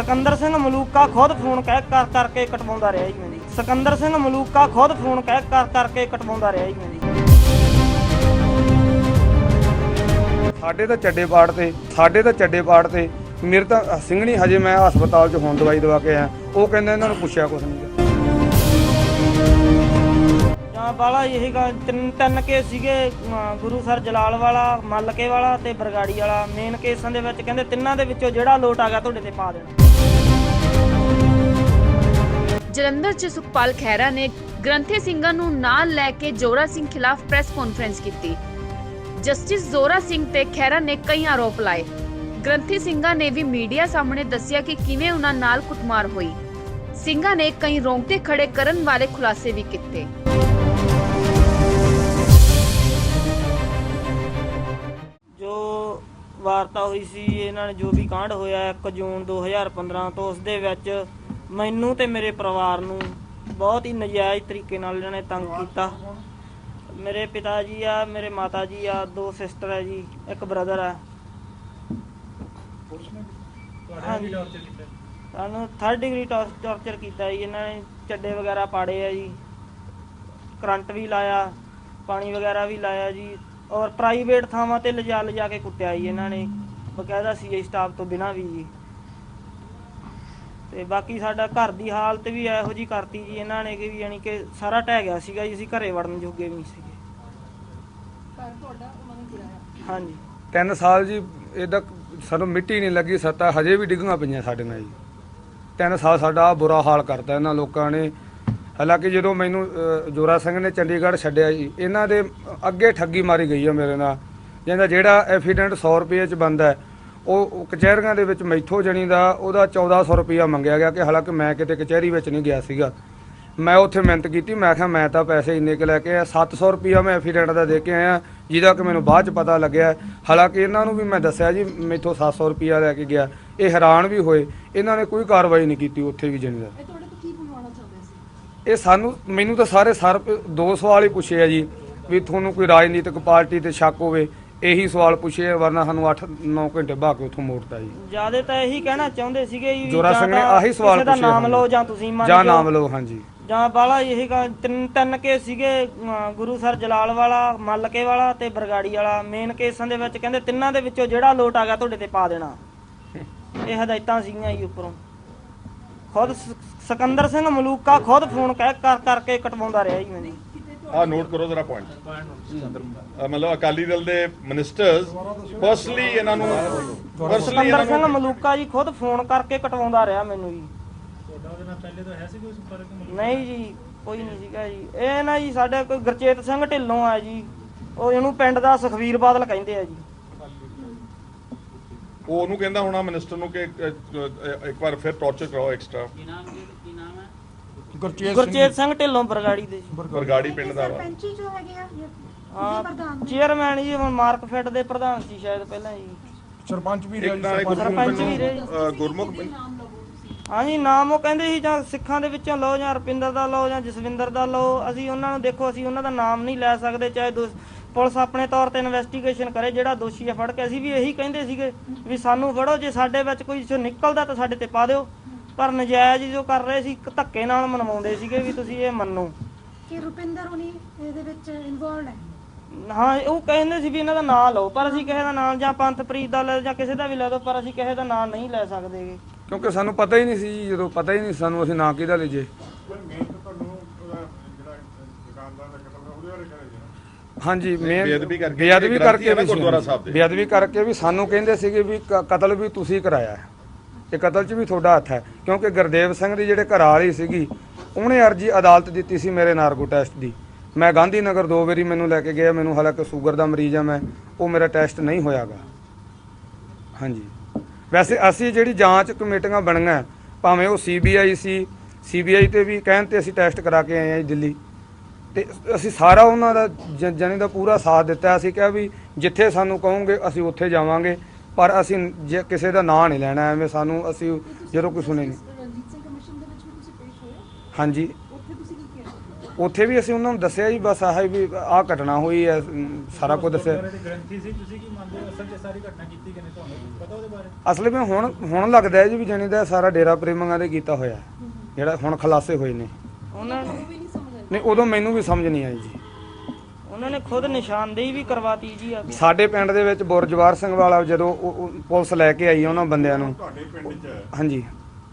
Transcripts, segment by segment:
ਸਿਕੰਦਰ ਸਿੰਘ ਮਲੂਕਾ ਖੁਦ ਫੋਨ ਕਹਿ ਕਰ ਕਰਕੇ ਕਟਵਾਉਂਦਾ ਰਿਹਾ ਜੀ ਮੈਨੂੰ ਸਿਕੰਦਰ ਸਿੰਘ ਮਲੂਕਾ ਖੁਦ ਫੋਨ ਕਹਿ ਕਰ ਕਰਕੇ ਕਟਵਾਉਂਦਾ ਰਿਹਾ ਜੀ ਮੈਨੂੰ ਸਾਡੇ ਤਾਂ ਚੱਡੇ ਪਾੜ ਤੇ ਸਾਡੇ ਤਾਂ ਚੱਡੇ ਪਾੜ ਤੇ ਮੇਰੇ ਤਾਂ ਸਿੰਘਣੀ ਹਜੇ ਮੈਂ ਹਸਪਤਾਲ 'ਚ ਹੁਣ ਦਵਾਈ ਦਵਾ ਕੇ ਆਇਆ। ਉਹ ਕਹਿੰਦੇ ਇਹਨਾਂ ਨੂੰ ਪੁੱਛਿਆ ਕੁਛ ਨਹੀਂ। ਜਾਂ ਬਾਲਾ ਇਹ ਗਾ ਤਿੰਨ ਤਿੰਨ ਕੇਸ ਸੀਗੇ ਅਮ ਗੁਰੂਸਰ ਜਲਾਲ ਵਾਲਾ ਮੱਲਕੇ ਵਾਲਾ ਤੇ ਬਰਗਾੜੀ ਵਾਲਾ। ਮੇਨ ਕੇਸਾਂ ਦੇ ਵਿੱਚ ਕਹਿੰਦੇ ਤਿੰਨਾਂ ਦੇ ਵਿੱਚੋਂ ਜਿਹੜਾ ਲੋਟ ਆ ਗਿਆ ਤੁਹਾਡੇ ਤੇ ਪਾ ਦੇਣਾ। ਜਲੰਧਰ 'ਚ ਸੁਖਪਾਲ ਖਹਿਰਾ ਨੇ ਗ੍ਰੰਥੀ ਸਿੰਘਾਂ ਨੂੰ ਨਾਲ ਲੈ ਕੇ ਜੋਰਾ ਸਿੰਘ ਖਿਲਾਫ ਪ੍ਰੈਸ ਕਾਨਫਰੰਸ ਕੀਤੀ। ਜਸਟਿਸ ਜ਼ੋਰਾ ਸਿੰਘ ਤੇ ਖਹਿਰਾ ਨੇ ਕਈ ਆਰੋਪ ਲਾਏ। ਗ੍ਰੰਥੀ ਸਿੰਘਾਂ ਨੇ ਵੀ ਮੀਡੀਆ ਸਾਹਮਣੇ ਦੱਸਿਆ ਕਿ ਕਿਵੇਂ ਉਹਨਾਂ ਨਾਲ ਕੁੱਟਮਾਰ ਹੋਈ। ਸਿੰਘਾਂ ਨੇ ਕਈ ਰੋਂਗਟੇ ਖੜੇ ਕਰਨ ਵਾਲੇ ਖੁਲਾਸੇ ਵੀ ਕੀਤੇ। ਜੋ ਵਾਰਤਾ ਹੋਈ ਸੀ, ਇਹਨਾਂ ਨੇ ਜੋ ਵੀ ਕਾਂਡ ਹੋਇਆ 1 ਜੂਨ 2015 ਤੋਂ, ਉਸ ਦੇ ਵਿੱਚ ਮੈਨੂੰ ਤੇ ਮੇਰੇ ਪਰਿਵਾਰ ਨੂੰ ਬਹੁਤ ਹੀ ਨਜਾਇਜ਼ ਤਰੀਕੇ ਨਾਲ ਇਹਨਾਂ ਨੇ ਤੰਗ ਕੀਤਾ। ਮੇਰੇ ਪਿਤਾ ਜੀ ਆ ਮੇਰੇ ਮਾਤਾ ਜੀ ਆ ਦੋ ਸਿਸਟਰ ਹੈ ਜੀ ਇੱਕ ਬ੍ਰਦਰ ਆ। ਹਾਂਜੀ। ਸਾਨੂੰ 3rd ਡਿਗਰੀ ਟਾਰਚਰ ਕੀਤਾ ਜੀ ਇਹਨਾਂ ਨੇ ਚੱਡੇ ਵਗੈਰਾ ਪਾੜੇ ਆ ਜੀ। ਕਰੰਟ ਵੀ ਲਾਇਆ ਪਾਣੀ ਵਗੈਰਾ ਵੀ ਲਾਇਆ ਜੀ। ਔਰ ਪ੍ਰਾਈਵੇਟ ਥਾਵਾਂ ਤੇ ਲਿਜਾ ਲਿਜਾ ਕੇ ਕੁੱਟਿਆ ਜੀ ਇਹਨਾਂ ਨੇ। ਬਕਾਇਦਾ ਸੀਆਈ ਸਟਾਫ ਤੋਂ ਬਿਨਾਂ ਵੀ ਜੀ। ਤੇ ਬਾਕੀ ਸਾਡਾ ਘਰ ਦੀ ਹਾਲਤ ਵੀ ਇਹੋ ਜੀ ਕਰਤੀ ਜੀ ਇਹਨਾਂ ਨੇ ਕਿ ਵੀ ਯਾਨੀ ਕਿ ਸਾਰਾ ਢਹਿ ਗਿਆ ਸੀਗਾ ਜੀ ਅਸੀਂ ਘਰੇ ਵੜਨ ਜੋਗੇ ਵੀ ਨਹੀਂ ਸੀਗੇ। ਹਾਂਜੀ। ਤਿੰਨ ਸਾਲ ਜੀ ਇਹਦਾ ਸਾਨੂੰ ਮਿੱਟੀ ਨਹੀਂ ਲੱਗੀ ਸੱਤਾ ਹਜੇ ਵੀ ਡਿੱਗੀਆਂ ਪਈਆਂ ਸਾਡੇ ਨਾਲ ਜੀ। ਤਿੰਨ ਸਾਲ ਸਾਡਾ ਬੁਰਾ ਹਾਲ ਕਰਤਾ ਇਹਨਾਂ ਲੋਕਾਂ ਨੇ। ਹਾਲਾਂਕਿ ਜਦੋਂ ਮੈਨੂੰ ਜੋਰਾ ਸਿੰਘ ਨੇ ਚੰਡੀਗੜ੍ਹ ਛੱਡਿਆ ਜੀ ਇਹਨਾਂ ਦੇ ਅੱਗੇ ਠੱਗੀ ਮਾਰੀ ਗਈ ਆ ਮੇਰੇ ਨਾਲ। ਜਿਹਦਾ ਜਿਹੜਾ ਐਫੀਡੈਂਟ 100 ਰੁਪਏ ਚ ਬੰਦਾ ਹੈ, ਉਹ ਕਚਹਿਰੀਆਂ ਦੇ ਵਿੱਚ ਮੈਥੋਂ ਜਣੀ ਦਾ ਉਹਦਾ 1400 ਰੁਪਇਆ ਮੰਗਿਆ ਗਿਆ ਕਿ ਹਾਲਾਂਕਿ ਮੈਂ ਕਿਤੇ ਕਚਹਿਰੀ ਵਿੱਚ ਨਹੀਂ ਗਿਆ ਸੀਗਾ। ਮੈਂ ਉੱਥੇ ਮਿਹਨਤ ਕੀਤੀ ਮੈਂ ਕਿਹਾ ਮੈਂ ਤਾਂ ਪੈਸੇ ਇੰਨੇ ਕੁ ਲੈ ਕੇ ਆਇਆ 700 ਰੁਪਇਆ ਮੈਂ ਐਫੀਡੈਂਟ ਦਾ ਦੇ ਕੇ ਆਇਆ ਜਿਹਦਾ ਕਿ ਮੈਨੂੰ ਬਾਅਦ ਚ ਪਤਾ ਲੱਗਿਆ। ਹਾਲਾਂਕਿ ਇਹਨਾਂ ਨੂੰ ਵੀ ਮੈਂ ਦੱਸਿਆ ਜੀ ਮੈਥੋਂ 700 ਰੁਪਇਆ ਲੈ ਕੇ ਗਿਆ। ਇਹ ਹੈਰਾਨ ਵੀ ਹੋਏ ਇਹਨਾਂ ਨੇ ਕੋਈ ਕਾਰਵਾਈ ਨਹੀਂ ਕੀਤੀ ਉੱਥੇ ਵੀ ਜਣੀ ਦਾ। ਇਹ ਸਾਨੂੰ ਮੈਨੂੰ ਤਾਂ ਸਾਰੇ ਸਰ ਦੋ ਸਵਾਲ ਹੀ ਪੁੱਛੇ ਆ ਜੀ ਵੀ ਤੁਹਾਨੂੰ ਕੋਈ ਰਾਜਨੀਤਿਕ ਪਾਰਟੀ ਤੇ ਸ਼ੱਕ ਹੋਵੇ ਇਹੀ ਸਵਾਲ ਪੁੱਛੇ ਵਰਨਾ ਸਾਨੂੰ 8-9 ਘੰਟੇ ਬਾਅਦ ਕੇ ਉੱਥੋਂ ਮੋੜਤਾ ਜੀ। ਜਿਆਦੇ ਤਾਂ ਇਹੀ ਕਹਿਣਾ ਚਾਹੁੰਦੇ ਸੀਗੇ ਜੀ ਜੋਰਾ ਸਿੰਘ ਨੇ ਆਹੀ ਸਵਾਲ ਕਿਸੇ ਦਾ ਪੁੱਛਿਆ ਨਾਮ। ਲਓ ਜਾਂ ਤੁਸੀਂ ਮੰਨ ਜਾਂ। ਨਾਮ ਲਓ ਹਾਂਜੀ। ਜਾਂ ਬਾਲਾ ਇਹ ਤਿੰਨ ਤਿੰਨ ਕੇਸ ਸੀਗੇ ਅਮ ਗੁਰੂਸਰ ਜਲਾਲ ਵਾਲਾ ਮੱਲਕੇ ਵਾਲਾ ਤੇ ਬਰਗਾੜੀ ਵਾਲਾ। ਮੇਨ ਕੇਸਾਂ ਦੇ ਵਿੱਚ ਕਹਿੰਦੇ ਤਿੰਨਾਂ ਦੇ ਵਿੱਚੋਂ ਜਿਹੜਾ ਲੋਟ ਆ ਗਿਆ ਤੁਹਾਡੇ ਤੇ ਪਾ ਦੇਣਾ। ਇਹ ਹਦਾਇਤਾਂ ਸੀਗੀਆਂ ਜੀ ਉੱਪਰੋਂ। ਖੁਦ ਸਿਕੰਦਰ ਸਿੰਘ ਮਲੂਕਾ ਖੁਦ ਫੋਨ ਕਹਿ ਕਰ ਕਰਕੇ ਕਟਵਾਉਂਦਾ ਰਿਹਾ ਜੀ ਮੈਨੂੰ। ਆ ਨੋਟ ਕਰੋ ਜ਼ਰਾ ਪੁਆਇੰਟ ਮਤਲਬ ਅਕਾਲੀ ਦਲ ਦੇ ਮਿਨਿਸਟਰਸ ਪਰਸਨਲੀ ਇਹਨਾਂ ਨੂੰ ਪਰਸਨਲੀ ਇਹਨਾਂ ਸਿੰਘ ਨੂੰ ਮਲੂਕਾ ਜੀ ਖੁਦ ਫੋਨ ਕਰਕੇ ਕਟਵਾਉਂਦਾ ਰਿਹਾ ਮੈਨੂੰ ਜੀ। ਨਹੀਂ ਜੀ ਕੋਈ ਨਹੀਂ ਸੀਗਾ ਜੀ। ਇਹ ਨਾ ਜੀ ਸਾਡੇ ਕੋਈ ਗੁਰਚੇਤ ਸਿੰਘ ਢਿੱਲੋਂ ਆ ਜੀ। ਉਹ ਇਹਨੂੰ ਪਿੰਡ ਦਾ ਸੁਖਵੀਰ ਬਾਦਲ ਕਹਿੰਦੇ ਆ ਜੀ। ਉਹ ਉਹਨੂੰ ਕਹਿੰਦਾ ਹੋਣਾ ਮਿਨਿਸਟਰ ਨੂੰ ਕਿ ਇੱਕ ਵਾਰ ਫਿਰ ਟੌਰਚਰ ਕਰਾਓ ਐਕਸਟਰਾ ਗੁਰਚੇਤ ਸਿੰਘ ਢਿੱਲੋਂ ਬਰਗਾੜੀ ਦੇ ਬਰਗਾੜੀ ਪਿੰਡ ਦਾ ਵਾ। ਸਰਪੰਚੀ ਜੋ ਹੈਗੇ ਆ ਹਾਂ ਚੇਅਰਮੈਨ ਜੀ ਹੁਣ ਮਾਰਕਫੈਟ ਦੇ ਪ੍ਰਧਾਨ ਸੀ ਸ਼ਾਇਦ ਪਹਿਲਾਂ ਜੀ। ਸਰਪੰਚ ਵੀ ਇੱਕ ਨਾਲੇ ਸਰਪੰਚ ਵੀ ਰਹੇ। ਗੁਰਮੁਖ ਗੁਰਮੁਖ ਹਾਂਜੀ ਨਾਮ ਉਹ ਕਹਿੰਦੇ ਸੀ ਜਾਂ ਸਿੱਖਾਂ ਦੇ ਵਿੱਚੋਂ ਲਓ ਜਾਂ ਰੁਪਿੰਦਰ ਦਾ ਲਓ ਜਾਂ ਜਸਵਿੰਦਰ ਦਾ ਲਓ। ਅਸੀਂ ਉਹਨਾਂ ਨੂੰ ਦੇਖੋ ਅਸੀਂ ਉਹਨਾਂ ਦਾ ਨਾਮ ਨਹੀਂ ਲੈ ਸਕਦੇ ਚਾਹੇ ਦੋਸ਼- ਪੁਲਿਸ ਆਪਣੇ ਤੌਰ ਤੇ ਇਨਵੈਸਟੀਗੇਸ਼ਨ ਕਰੇ ਜਿਹੜਾ ਦੋਸ਼ੀ ਹੈ ਫੜ ਕੇ ਅਸੀਂ ਵੀ ਇਹੀ ਕਹਿੰਦੇ ਸੀਗੇ ਵੀ ਸਾਨੂੰ ਫੜੋ ਜੇ ਸਾਡੇ ਵਿੱਚ ਕੋਈ ਜੋ ਨਿਕਲਦਾ ਤਾਂ ਸਾਡੇ ਤੇ ਪਾ ਦਿਓ। ਪਰ ਨਜਾਇਜ਼ ਜੋ ਕਰ ਰਹੇ ਸੀ ਇੱਕ ਧੱਕੇ ਨਾਲ ਮਨਵਾਉਂਦੇ ਸੀਗੇ ਵੀ ਤੁਸੀਂ ਇਹ ਮੰਨੋ। ਕਿ ਰੁਪਿੰਦਰ ਹੁਣੀ ਇਹਦੇ ਵਿੱਚ ਇਨਵੋਲਡ ਹੈ? ਹਾਂ ਉਹ ਕਹਿੰਦੇ ਸੀ ਵੀ ਇਹਨਾਂ ਦਾ ਨਾਮ ਲਓ ਪਰ ਅਸੀਂ ਕਿਸੇ ਦਾ ਨਾਮ ਜਾਂ ਪੰਥਪ੍ਰੀਤ ਦਾ ਲੈ ਜਾਂ ਕਿਸੇ ਦਾ ਵੀ ਲੈ ਦਿਓ ਪਰ ਅਸੀਂ ਕਿਸੇ ਦਾ ਨਾਮ ਨਹੀਂ ਲੈ ਸਕਦੇਗੇ ਕਿਉਂਕਿ ਸਾਨੂੰ ਪਤਾ ਹੀ ਨਹੀਂ ਸੀ ਜੀ ਜਦੋਂ ਪਤਾ ਹੀ ਨਹੀਂ ਸਾਨੂੰ ਅਸੀਂ ਨਾਂ ਕਿਹਦਾ ਲਈਏ। ਹਾਂਜੀ ਮੈਂ ਬੇਅਦਬੀ ਕਰਕੇ ਬੇਅਦਬੀ ਕਰਕੇ ਨਾ ਵੀ ਸੀ। ਗੁਰਦੁਆਰਾ ਸਾਹਿਬ ਦੇ। ਬੇਅਦਬੀ ਕਰਕੇ ਵੀ ਸਾਨੂੰ ਕਹਿੰਦੇ ਸੀਗੇ ਵੀ ਕ- ਕਤਲ ਵੀ ਤੁਸੀਂ ਕਰਾਇਆ ਹੈ। ਤੇ ਕਤਲ 'ਚ ਵੀ ਤੁਹਾਡਾ ਹੱਥ ਹੈ। ਕਿਉਂਕਿ ਗੁਰਦੇਵ ਸਿੰਘ ਦੀ ਜਿਹੜੇ ਘਰ ਵਾਲੀ ਸੀਗੀ, ਉਹਨੇ ਅਰਜੀ ਅਦਾਲਤ ਦਿੱਤੀ ਸੀ ਮੇਰੇ ਨਾਰਕੋ ਟੈਸਟ ਦੀ। ਮੈਂ ਗਾਂਧੀ ਨਗਰ ਦੋ ਵਾਰੀ ਮੈਨੂੰ ਲੈ ਕੇ ਗਿਆ, ਮੈਨੂੰ ਹਾਲਾਂਕਿ ਸ਼ੂਗਰ ਦਾ ਮਰੀਜ਼ ਆ ਮੈਂ, ਉਹ ਮੇਰਾ ਟੈਸਟ ਨਹੀਂ ਹੋਇਆਗਾ। ਹਾਂਜੀ। ਵੈਸੇ ਅਸੀਂ ਜਿਹੜੀ ਜਾਂਚ ਕਮੇਟੀਆਂ ਬਣੀਆਂ, ਭਾਵੇਂ ਉਹ ਸੀਬੀਆਈ ਸੀ, ਸੀਬੀਆਈ ਤੇ ਵੀ ਕਹਿਣ ਤੇ ਅਸੀਂ ਟੈਸਟ ਕਰਾ ਕੇ ਆਏ ਆ ਜੀ ਦਿੱਲੀ। ਤੇ ਅਸੀਂ ਸਾਰਾ ਉਹਨਾਂ ਦਾ ਜ- ਜਾਣੀ ਦਾ ਪੂਰਾ ਸਾਥ ਦਿੱਤਾ, ਅਸੀਂ ਕਿਹਾ ਵੀ ਜਿੱਥੇ ਸਾਨੂੰ ਕਹੋਗੇ ਅਸੀਂ ਉੱਥੇ ਜਾਵਾਂਗੇ। ਪਰ ਅਸੀਂ ਜੇ ਕਿਸੇ ਦਾ ਨਾਂ ਨਹੀਂ ਲੈਣਾ ਐਵੇਂ ਸਾਨੂੰ ਅਸੀਂ ਜਦੋਂ ਕੋਈ ਸੁਣੇ ਨਹੀਂ ਰਣਜੀਤ ਸਿੰਘ ਕਮਿਸ਼ਨ ਦੇ ਵਿੱਚ ਵੀ ਤੁਸੀਂ ਪੇਸ਼ ਹੋਏ ਹਾਂਜੀ। ਉੱਥੇ ਤੁਸੀਂ ਕੀ ਕਿਹਾ? ਉੱਥੇ ਵੀ ਅਸੀਂ ਉਹਨਾਂ ਨੂੰ ਦੱਸਿਆ ਜੀ ਬਸ ਆਹ ਵੀ ਆਹ ਘਟਨਾ ਹੋਈ ਹੈ ਅਮ, ਸਾਰਾ ਕੁਝ ਦੱਸਿਆ। ਗੁਰਦੁਆਰੇ ਦੀ ਗ੍ਰੰਥੀ ਸੀ ਤੁਸੀਂ ਕੀ ਮੰਨਦੇ ਹੋ? ਅਸਲ 'ਚ ਸਾਰੀ ਘਟਨਾ ਕੀਤੀ ਕਿ ਨਹੀਂ ਤੁਹਾਨੂੰ? ਪਤਾ ਉਹਦੇ ਬਾਰੇ? ਅਸਲ ਵਿੱਚ ਹੁਣ ਹੁਣ ਲੱਗਦਾ ਹੈ ਜੀ ਵੀ ਜਾਣੀ ਦਾ ਸਾਰਾ ਡੇਰਾ ਪ੍ਰੇਮੀਆਂ ਦੇ ਕੀਤਾ ਹੋਇਆ। ਜਿਹੜਾ ਹੁਣ ਖਲਾਸੇ ਹੋਏ ਨੇ। ਉਹਨਾਂ ਨੇ ਨਹੀਂ ਉਦੋਂ ਮੈਨੂੰ ਵੀ ਸਮਝ ਨਹੀਂ ਆਈ ਜੀ। ਉਹਨਾਂ ਨੇ ਖੁਦ ਨਿਸ਼ਾਨਦੇਹੀ ਵੀ ਕਰਵਾਤੀ ਜੀ ਆ ਸਾਡੇ ਪਿੰਡ ਦੇ ਵਿੱਚ ਬੁਰਜਵਾਰ ਸਿੰਘ ਵਾਲਾ ਜਦੋਂ ਉਹ- ਉਹ ਪੁਲਿਸ ਲੈ ਕੇ ਆਈ ਉਹਨਾਂ ਬੰਦਿਆਂ ਨੂੰ। ਤੁਹਾਡੇ ਪਿੰਡ 'ਚ? ਹਾਂਜੀ।